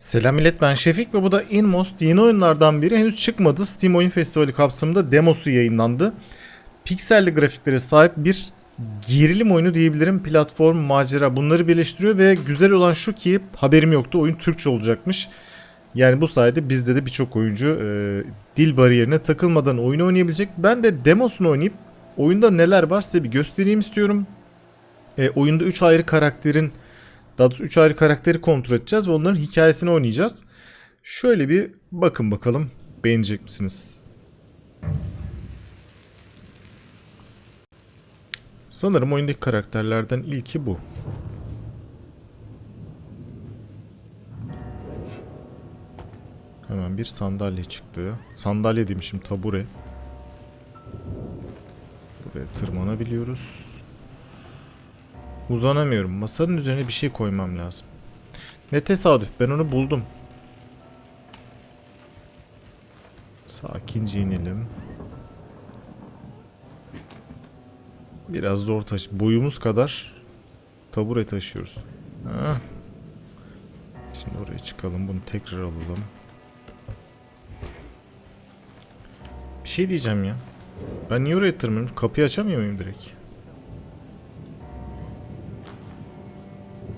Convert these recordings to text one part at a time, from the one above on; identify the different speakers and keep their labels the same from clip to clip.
Speaker 1: Selam millet ben Şefik ve bu da Inmost yeni oyunlardan biri henüz çıkmadı. Steam Oyun Festivali kapsamında demosu yayınlandı. Pikselli grafiklere sahip bir gerilim oyunu diyebilirim. Platform, macera bunları birleştiriyor ve güzel olan şu ki haberim yoktu oyun Türkçe olacakmış. Yani bu sayede bizde de birçok oyuncu e, dil bariyerine takılmadan oyunu oynayabilecek. Ben de demosunu oynayıp oyunda neler var size bir göstereyim istiyorum. E, oyunda 3 ayrı karakterin daha doğrusu 3 ayrı karakteri kontrol edeceğiz ve onların hikayesini oynayacağız. Şöyle bir bakın bakalım beğenecek misiniz? Sanırım oyundaki karakterlerden ilki bu. Hemen bir sandalye çıktı. Sandalye demişim tabure. Buraya tırmanabiliyoruz. Uzanamıyorum. Masanın üzerine bir şey koymam lazım. Ne tesadüf ben onu buldum. Sakince inelim. Biraz zor taş. Boyumuz kadar tabure taşıyoruz. Hah. Şimdi oraya çıkalım. Bunu tekrar alalım. Bir şey diyeceğim ya. Ben niye oraya tırmanıyorum? Kapıyı açamıyor muyum direkt?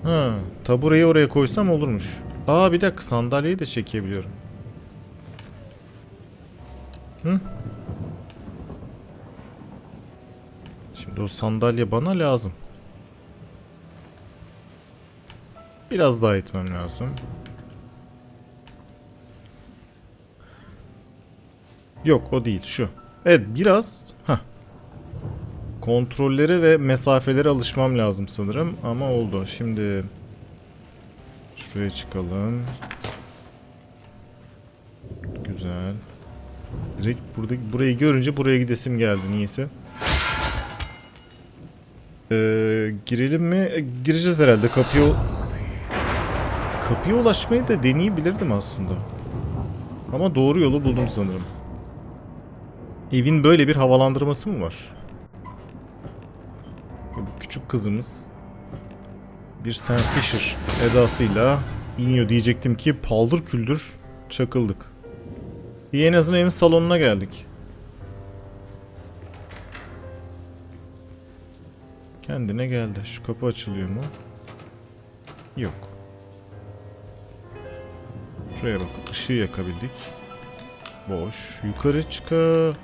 Speaker 1: Ha, tabureyi oraya koysam olurmuş. Aa bir dakika sandalyeyi de çekebiliyorum. Hı? Şimdi o sandalye bana lazım. Biraz daha itmem lazım. Yok o değil şu. Evet biraz. Heh. Kontrollere ve mesafelere alışmam lazım sanırım ama oldu. Şimdi şuraya çıkalım. Güzel. Direkt burada burayı görünce buraya gidesim geldi niyeyse. Ee, girelim mi? E, gireceğiz herhalde. Kapıya Kapıya ulaşmayı da deneyebilirdim aslında. Ama doğru yolu buldum sanırım. Evin böyle bir havalandırması mı var? Kızımız bir Sam Fisher edasıyla iniyor diyecektim ki paldır küldür çakıldık. En azından evin salonuna geldik. Kendine geldi. Şu kapı açılıyor mu? Yok. Şuraya bak. ışığı yakabildik. Boş. Yukarı çıkamıyoruz.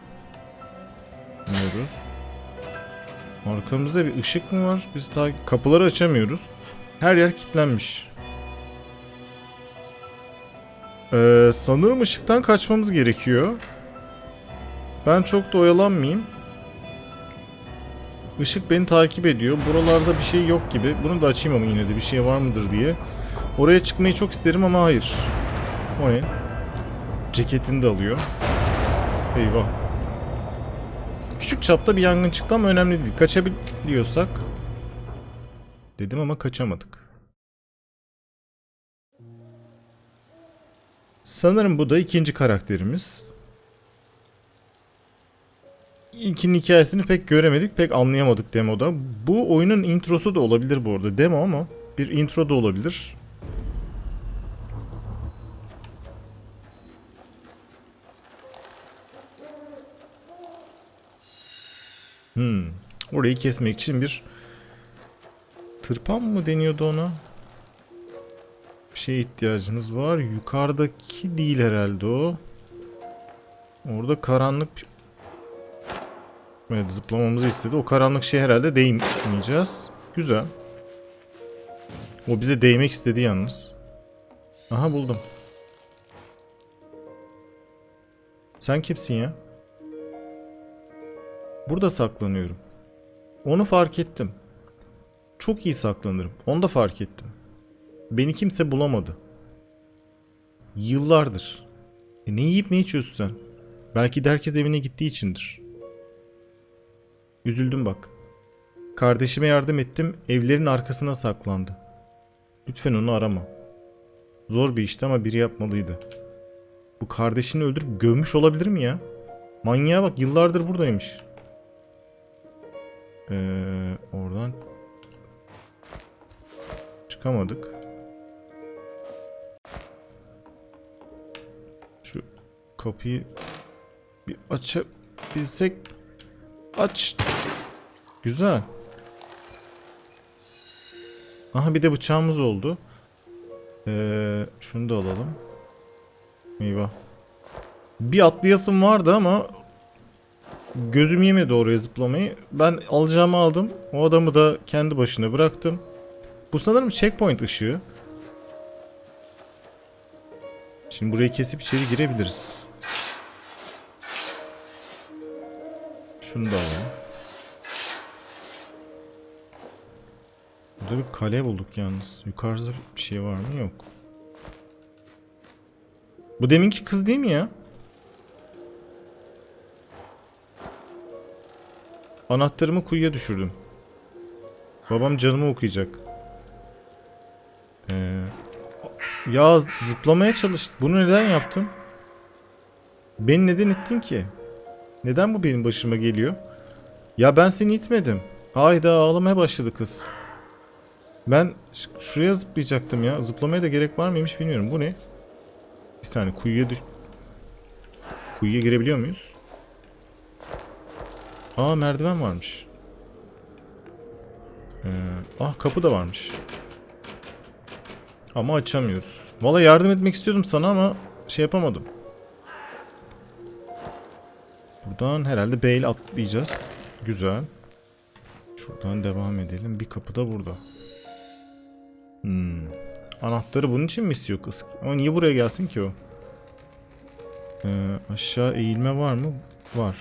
Speaker 1: Arkamızda bir ışık mı var? Biz ta kapıları açamıyoruz. Her yer kilitlenmiş. Ee, sanırım ışıktan kaçmamız gerekiyor. Ben çok da oyalanmayayım. Işık beni takip ediyor. Buralarda bir şey yok gibi. Bunu da açayım ama yine de bir şey var mıdır diye. Oraya çıkmayı çok isterim ama hayır. O ne? Ceketini de alıyor. Eyvah. Küçük çapta bir yangın çıktı ama önemli değil. Kaçabiliyorsak. Dedim ama kaçamadık. Sanırım bu da ikinci karakterimiz. İlkinin hikayesini pek göremedik, pek anlayamadık demoda. Bu oyunun introsu da olabilir bu arada. Demo ama bir intro da olabilir. Hmm. Orayı kesmek için bir tırpan mı deniyordu ona? Bir şeye ihtiyacımız var. Yukarıdaki değil herhalde o. Orada karanlık Evet zıplamamızı istedi. O karanlık şey herhalde değmeyeceğiz. Güzel. O bize değmek istedi yalnız. Aha buldum. Sen kimsin ya? Burada saklanıyorum. Onu fark ettim. Çok iyi saklanırım. Onu da fark ettim. Beni kimse bulamadı. Yıllardır. E ne yiyip ne içiyorsun sen? Belki de herkes evine gittiği içindir. Üzüldüm bak. Kardeşime yardım ettim, evlerin arkasına saklandı. Lütfen onu arama. Zor bir işti ama biri yapmalıydı. Bu kardeşini öldürüp gömmüş olabilir mi ya? Manyağa bak yıllardır buradaymış. Ee, oradan çıkamadık. kapıyı bir açabilsek aç. Güzel. Aha bir de bıçağımız oldu. Ee, şunu da alalım. Eyvah. Bir atlayasım vardı ama gözüm yemedi oraya zıplamayı. Ben alacağımı aldım. O adamı da kendi başına bıraktım. Bu sanırım checkpoint ışığı. Şimdi burayı kesip içeri girebiliriz. Şunu da alalım. Burada bir kale bulduk yalnız. Yukarıda bir şey var mı? Yok. Bu deminki kız değil mi ya? Anahtarımı kuyuya düşürdüm. Babam canımı okuyacak. Ee, ya zıplamaya çalış. Bunu neden yaptın? Beni neden ittin ki? Neden bu benim başıma geliyor? Ya ben seni itmedim. Hayda ağlamaya başladı kız. Ben şuraya zıplayacaktım ya. Zıplamaya da gerek var mıymış bilmiyorum. Bu ne? Bir saniye kuyuya düş... Kuyuya girebiliyor muyuz? Aa merdiven varmış. Ee, ah kapı da varmış. Ama açamıyoruz. Valla yardım etmek istiyordum sana ama şey yapamadım. Buradan herhalde B ile atlayacağız. Güzel. Şuradan devam edelim. Bir kapı da burada. Hmm. Anahtarı bunun için mi istiyor kız? Ama niye buraya gelsin ki o? Ee, aşağı eğilme var mı? Var.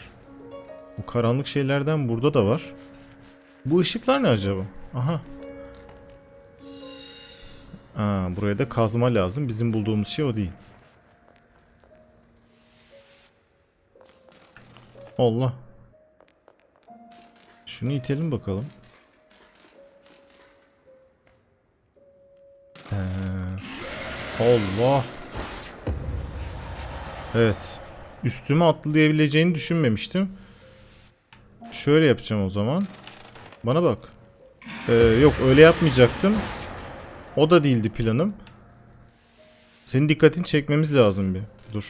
Speaker 1: Bu karanlık şeylerden burada da var. Bu ışıklar ne acaba? Aha. Aa, buraya da kazma lazım. Bizim bulduğumuz şey o değil. Allah. Şunu itelim bakalım. Ee, Allah. Evet. Üstüme atlayabileceğini düşünmemiştim. Şöyle yapacağım o zaman. Bana bak. Ee, yok öyle yapmayacaktım. O da değildi planım. Senin dikkatini çekmemiz lazım bir. Dur.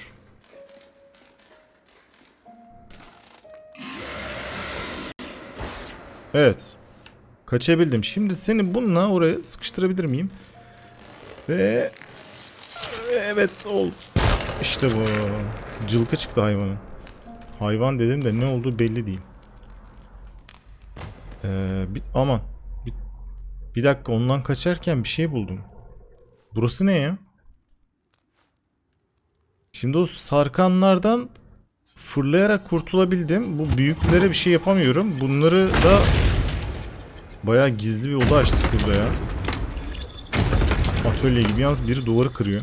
Speaker 1: Evet. Kaçabildim. Şimdi seni bununla oraya sıkıştırabilir miyim? Ve evet ol. İşte bu. Cılkı çıktı hayvanın. Hayvan dedim de ne olduğu belli değil. Ee, bir, aman. Bir, bir dakika ondan kaçarken bir şey buldum. Burası ne ya? Şimdi o sarkanlardan fırlayarak kurtulabildim. Bu büyüklere bir şey yapamıyorum. Bunları da bayağı gizli bir oda açtık burada ya. Atölye gibi yalnız biri duvarı kırıyor.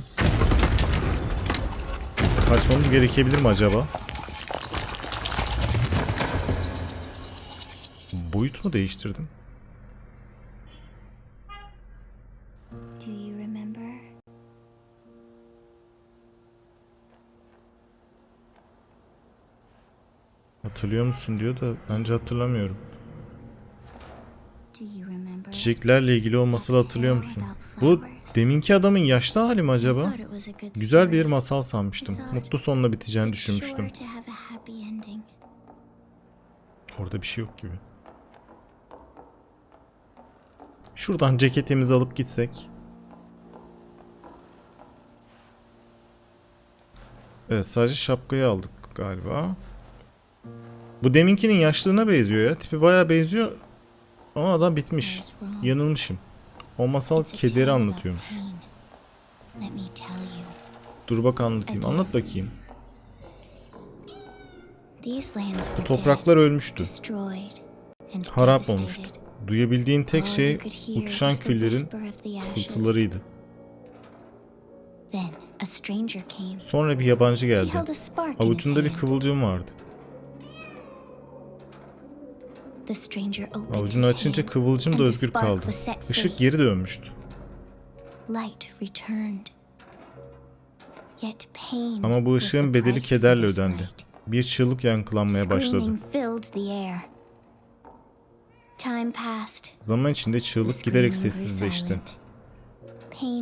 Speaker 1: Kaçmamız gerekebilir mi acaba? Boyut mu değiştirdim?
Speaker 2: Do you remember?
Speaker 1: Hatırlıyor musun diyor da bence hatırlamıyorum. Çiçeklerle ilgili olmasını hatırlıyor musun? Bu deminki adamın yaşlı hali mi acaba? Güzel bir masal sanmıştım. Mutlu sonla biteceğini düşünmüştüm. Orada bir şey yok gibi. Şuradan ceketimizi alıp gitsek. Evet sadece şapkayı aldık galiba. Bu deminkinin yaşlılığına benziyor ya. Tipi bayağı benziyor. Ama adam bitmiş. Yanılmışım. O masal kederi anlatıyormuş. Dur bak anlatayım. Anlat bakayım. Bu topraklar ölmüştü. Harap olmuştu. Duyabildiğin tek şey uçuşan küllerin
Speaker 2: came.
Speaker 1: Sonra bir yabancı geldi. Avucunda bir kıvılcım vardı. Avucunu açınca kıvılcım da özgür kaldı. Işık geri dönmüştü. Ama bu ışığın bedeli kederle ödendi. Bir çığlık yankılanmaya başladı. Zaman içinde çığlık giderek sessizleşti.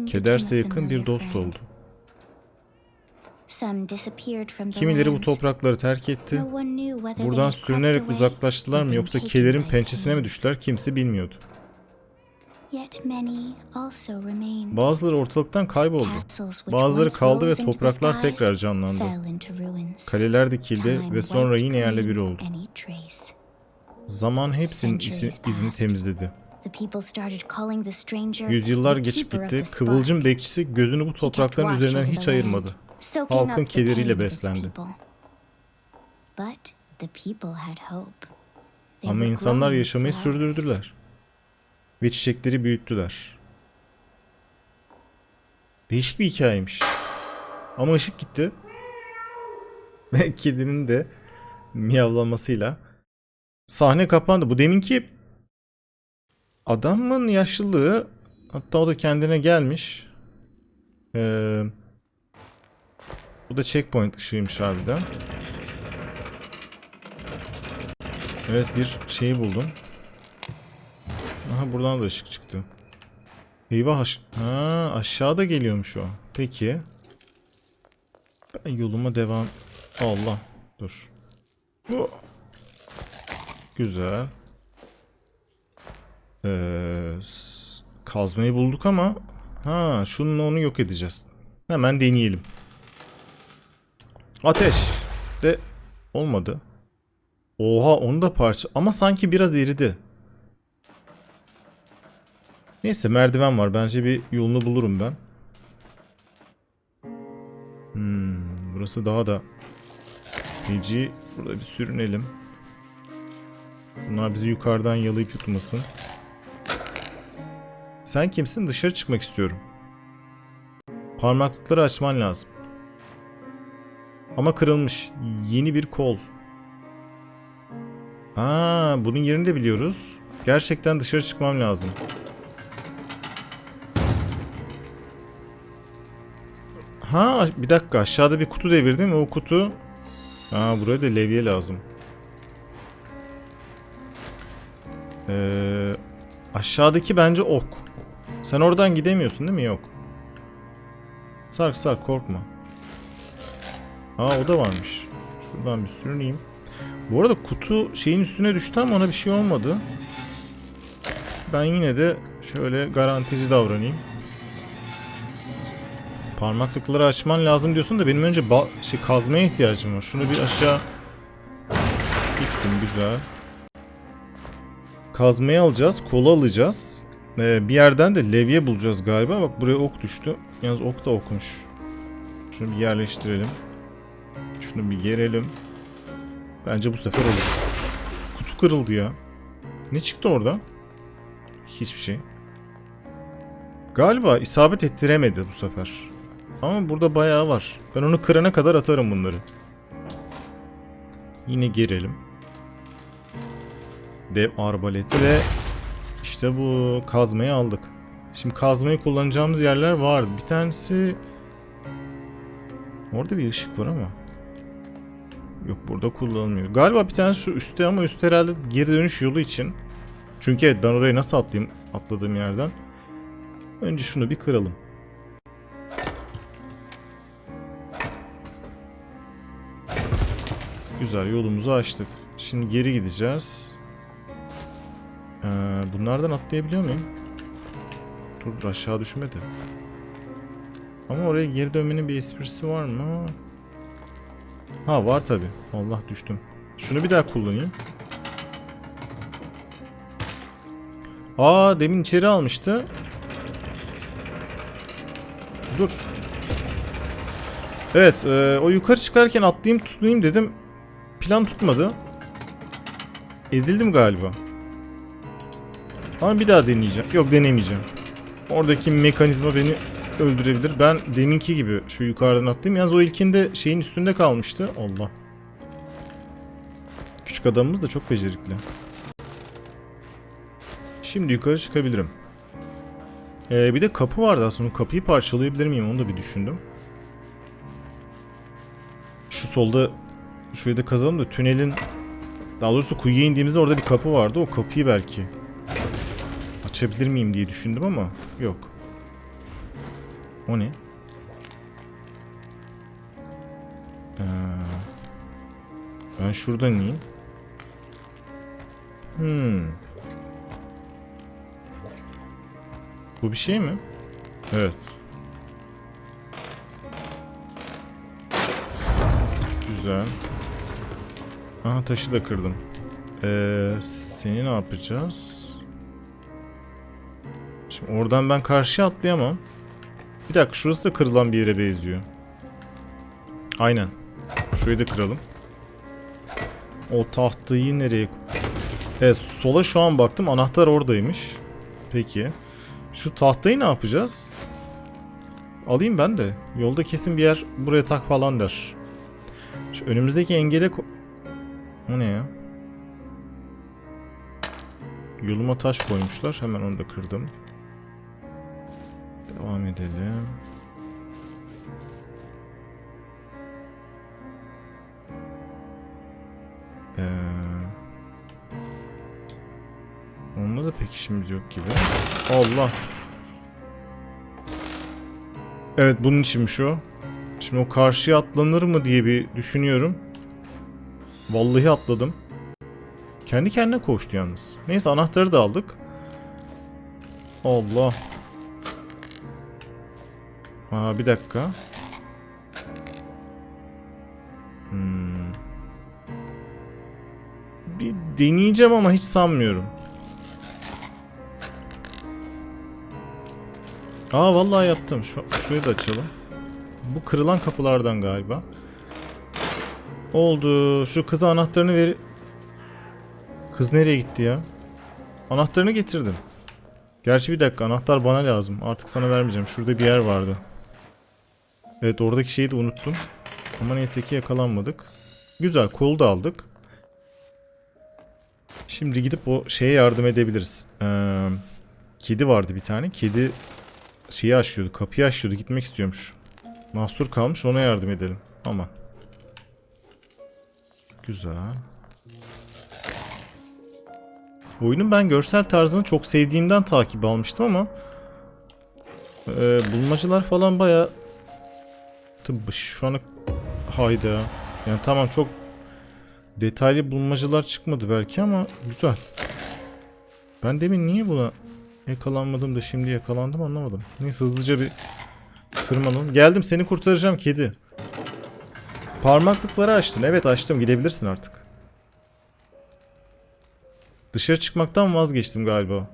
Speaker 1: Kederse yakın bir dost oldu. Kimileri bu toprakları terk etti. Buradan sürünerek uzaklaştılar mı yoksa kelerin pençesine mi düştüler kimse bilmiyordu. Bazıları ortalıktan kayboldu. Bazıları kaldı ve topraklar tekrar canlandı. Kaleler dikildi ve sonra yine yerle bir oldu. Zaman hepsinin isi-
Speaker 2: Centuries
Speaker 1: izini temizledi. Yüzyıllar geçip gitti. Kıvılcım bekçisi gözünü bu toprakların üzerinden hiç ayırmadı. Halkın kederiyle beslendi. Ama insanlar yaşamayı sürdürdüler. Ve çiçekleri büyüttüler. Değişik bir hikayeymiş. Ama ışık gitti. Ve kedinin de miyavlamasıyla sahne kapandı. Bu deminki adamın yaşlılığı hatta o da kendine gelmiş. Ee, bu da checkpoint ışığıymış harbiden. Evet bir şeyi buldum. Aha buradan da ışık çıktı. Eyvah aş- ha, aşağıda geliyormuş o. Peki. Ben yoluma devam. Allah. Dur. Güzel. Ee, kazmayı bulduk ama ha şununla onu yok edeceğiz. Hemen deneyelim. Ateş de olmadı. Oha onu da parça ama sanki biraz eridi. Neyse merdiven var. Bence bir yolunu bulurum ben. Hmm, burası daha da feci. Burada bir sürünelim. Bunlar bizi yukarıdan yalayıp yutmasın. Sen kimsin? Dışarı çıkmak istiyorum. Parmaklıkları açman lazım. Ama kırılmış. Yeni bir kol. Aa, bunun yerini de biliyoruz. Gerçekten dışarı çıkmam lazım. Ha bir dakika aşağıda bir kutu devirdim. O kutu... Aa buraya da levye lazım. Ee, aşağıdaki bence ok. Sen oradan gidemiyorsun değil mi? Yok. Sark sark korkma. Aa o da varmış. Şuradan bir sürüneyim. Bu arada kutu şeyin üstüne düştü ama ona bir şey olmadı. Ben yine de şöyle garantici davranayım. Parmaklıkları açman lazım diyorsun da benim önce şey kazmaya ihtiyacım var. Şunu bir aşağı gittim güzel. Kazmayı alacağız, kolu alacağız. Ee, bir yerden de levye bulacağız galiba. Bak buraya ok düştü. Yalnız ok da okmuş. Şunu bir yerleştirelim. Şunu bir gerelim. Bence bu sefer olur. Kutu kırıldı ya. Ne çıktı orada? Hiçbir şey. Galiba isabet ettiremedi bu sefer. Ama burada bayağı var. Ben onu kırana kadar atarım bunları. Yine girelim. Dev arbaleti ve işte bu kazmayı aldık. Şimdi kazmayı kullanacağımız yerler vardı. Bir tanesi... Orada bir ışık var ama. Yok burada kullanılmıyor. Galiba bir tane şu üstte ama üstte herhalde geri dönüş yolu için. Çünkü evet ben oraya nasıl atlayayım atladığım yerden. Önce şunu bir kıralım. Güzel yolumuzu açtık. Şimdi geri gideceğiz. Ee, bunlardan atlayabiliyor muyum? Dur dur aşağı düşmedi. Ama oraya geri dönmenin bir esprisi var mı? Ha var tabi. Allah düştüm. Şunu bir daha kullanayım. Aa demin içeri almıştı. Dur. Evet e, o yukarı çıkarken atlayayım tutunayım dedim. Plan tutmadı. Ezildim galiba. Ama bir daha deneyeceğim. Yok denemeyeceğim. Oradaki mekanizma beni öldürebilir. Ben deminki gibi şu yukarıdan atlayayım. Yalnız o ilkinde şeyin üstünde kalmıştı. Allah. Küçük adamımız da çok becerikli. Şimdi yukarı çıkabilirim. Ee, bir de kapı vardı aslında. Kapıyı parçalayabilir miyim onu da bir düşündüm. Şu solda şurayı da kazalım da tünelin daha doğrusu kuyuya indiğimizde orada bir kapı vardı. O kapıyı belki açabilir miyim diye düşündüm ama yok. O ne? Ee, ben şuradan ineyim. Hmm. Bu bir şey mi? Evet. Güzel. Aha taşı da kırdım. Ee, seni ne yapacağız? Şimdi oradan ben karşıya atlayamam. Bir dakika şurası da kırılan bir yere benziyor. Aynen. Şurayı da kıralım. O tahtayı nereye... Evet sola şu an baktım anahtar oradaymış. Peki. Şu tahtayı ne yapacağız? Alayım ben de. Yolda kesin bir yer buraya tak falan der. Şu önümüzdeki engele... O ne ya? Yoluma taş koymuşlar. Hemen onu da kırdım. Devam edelim. Ee, onunla da pek işimiz yok gibi. Allah. Evet bunun içinmiş o. Şimdi o karşıya atlanır mı diye bir düşünüyorum. Vallahi atladım. Kendi kendine koştu yalnız. Neyse anahtarı da aldık. Allah. Aa bir dakika. Hmm. Bir deneyeceğim ama hiç sanmıyorum. Aa vallahi yaptım. Şu, şurayı da açalım. Bu kırılan kapılardan galiba. Oldu. Şu kıza anahtarını ver... Kız nereye gitti ya? Anahtarını getirdim. Gerçi bir dakika anahtar bana lazım. Artık sana vermeyeceğim. Şurada bir yer vardı. Evet oradaki şeyi de unuttum. Ama neyse ki yakalanmadık. Güzel kolu da aldık. Şimdi gidip o şeye yardım edebiliriz. Ee, kedi vardı bir tane. Kedi şeyi açıyordu. Kapıyı açıyordu. Gitmek istiyormuş. Mahsur kalmış ona yardım edelim. Ama. Güzel. Oyunun ben görsel tarzını çok sevdiğimden takip almıştım ama e, bulmacalar falan baya Tıbbı şu ana hayda. Yani tamam çok detaylı bulmacalar çıkmadı belki ama güzel. Ben demin niye buna yakalanmadım da şimdi yakalandım anlamadım. Neyse hızlıca bir tırmanalım. Geldim seni kurtaracağım kedi. Parmaklıkları açtın. Evet açtım gidebilirsin artık. Dışarı çıkmaktan vazgeçtim galiba.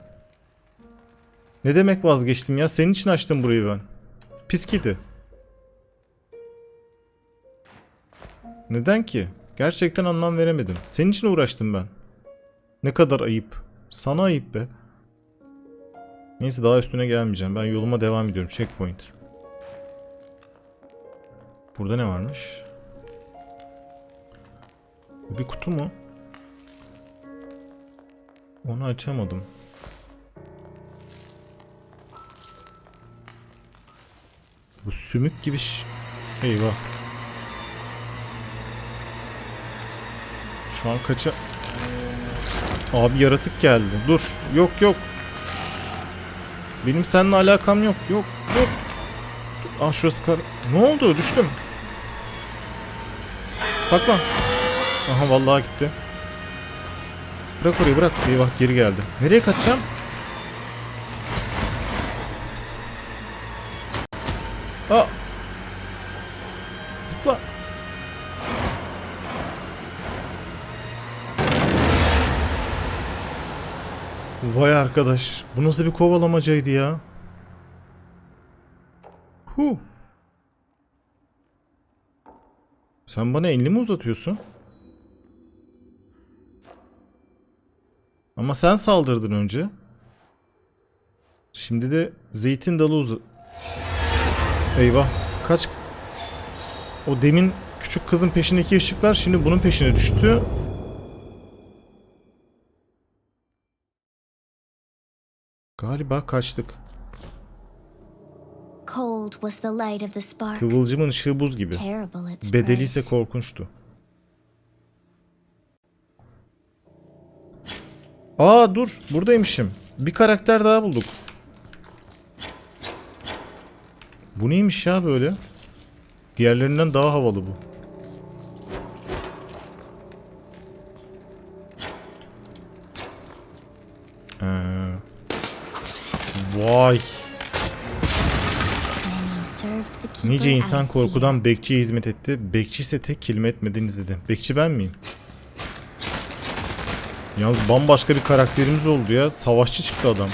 Speaker 1: Ne demek vazgeçtim ya? Senin için açtım burayı ben. Pis kedi. Neden ki? Gerçekten anlam veremedim. Senin için uğraştım ben. Ne kadar ayıp. Sana ayıp be. Neyse daha üstüne gelmeyeceğim. Ben yoluma devam ediyorum. Checkpoint. Burada ne varmış? Bir kutu mu? Onu açamadım. Bu sümük gibi ş- Eyvah. Şu an kaça... Abi yaratık geldi. Dur. Yok yok. Benim seninle alakam yok. Yok dur. Dur. Aa şurası kar... Ne oldu? Düştüm. Saklan. Aha vallahi gitti. Bırak orayı bırak. Eyvah geri geldi. Nereye kaçacağım? Vay arkadaş. Bu nasıl bir kovalamacaydı ya? Hu. Sen bana elini mi uzatıyorsun? Ama sen saldırdın önce. Şimdi de zeytin dalı uzat... Eyvah. Kaç... O demin küçük kızın peşindeki ışıklar şimdi bunun peşine düştü. Galiba kaçtık. Kıvılcımın ışığı buz gibi. Bedeli ise korkunçtu. Aa dur buradaymışım. Bir karakter daha bulduk. Bu neymiş ya böyle? Diğerlerinden daha havalı bu. Vay. Nice insan korkudan bekçiye hizmet etti. Bekçi ise tek kelime etmediniz dedi. Bekçi ben miyim? Yalnız bambaşka bir karakterimiz oldu ya. Savaşçı çıktı adam.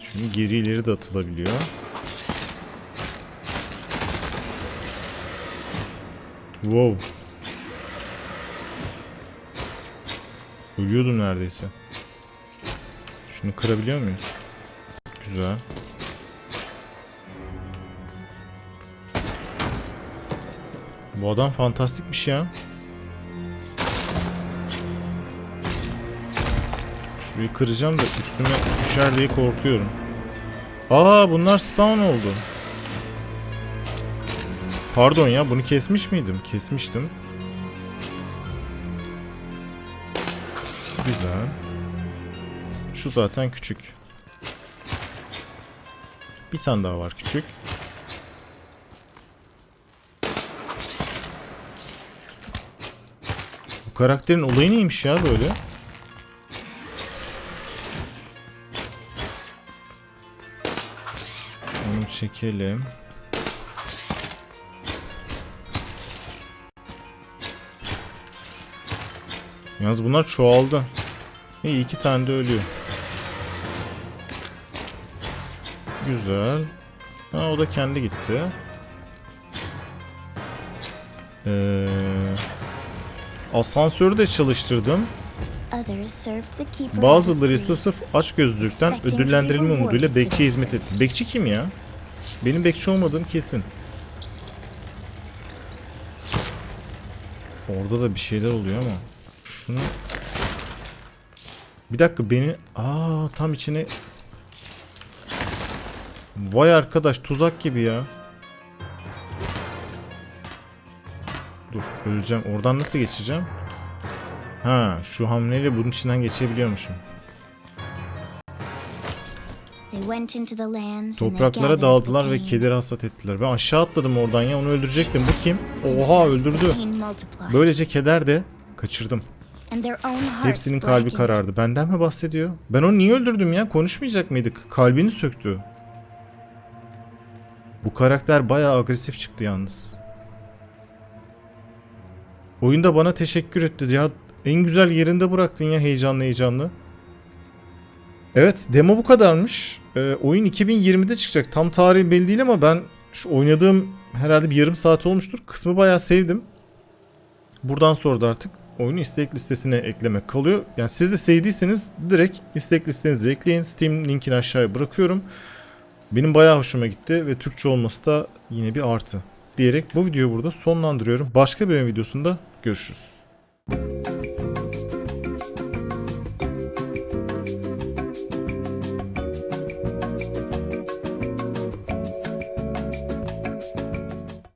Speaker 1: Şimdi geri ileri de atılabiliyor. Wow. Ölüyordum neredeyse. Şunu kırabiliyor muyuz? Güzel. Bu adam fantastikmiş ya. Şurayı kıracağım da üstüme düşer diye korkuyorum. Aa bunlar spawn oldu. Pardon ya bunu kesmiş miydim? Kesmiştim. Şu zaten küçük. Bir tane daha var küçük. Bu karakterin olayı neymiş ya böyle? Onu çekelim. Yalnız bunlar çoğaldı. İyi iki tane de ölüyor. Güzel. Ha o da kendi gitti. Ee, asansörü de çalıştırdım. Bazıları ise sırf açgözlülükten ödüllendirilme umuduyla bekçiye hizmet etti. Bekçi kim ya? Benim bekçi olmadığım kesin. Orada da bir şeyler oluyor ama. Şunu... Bir dakika beni... Aa tam içine... Vay arkadaş tuzak gibi ya. Dur öleceğim. Oradan nasıl geçeceğim? Ha şu hamleyle bunun içinden geçebiliyormuşum. Topraklara dağıldılar ve kederi hasat ettiler. Ben aşağı atladım oradan ya onu öldürecektim. Bu kim? Oha öldürdü. Böylece keder de kaçırdım. Hepsinin kalbi karardı. Benden mi bahsediyor? Ben onu niye öldürdüm ya? Konuşmayacak mıydık? Kalbini söktü. Bu karakter bayağı agresif çıktı yalnız. Oyunda bana teşekkür etti ya. En güzel yerinde bıraktın ya heyecanlı heyecanlı. Evet demo bu kadarmış. Ee, oyun 2020'de çıkacak. Tam tarihi belli değil ama ben şu oynadığım herhalde bir yarım saat olmuştur. Kısmı bayağı sevdim. Buradan sonra da artık oyunu istek listesine eklemek kalıyor. Yani siz de sevdiyseniz direkt istek listenize ekleyin. Steam linkini aşağıya bırakıyorum. Benim bayağı hoşuma gitti ve Türkçe olması da yine bir artı. Diyerek bu videoyu burada sonlandırıyorum. Başka bir videosunda görüşürüz.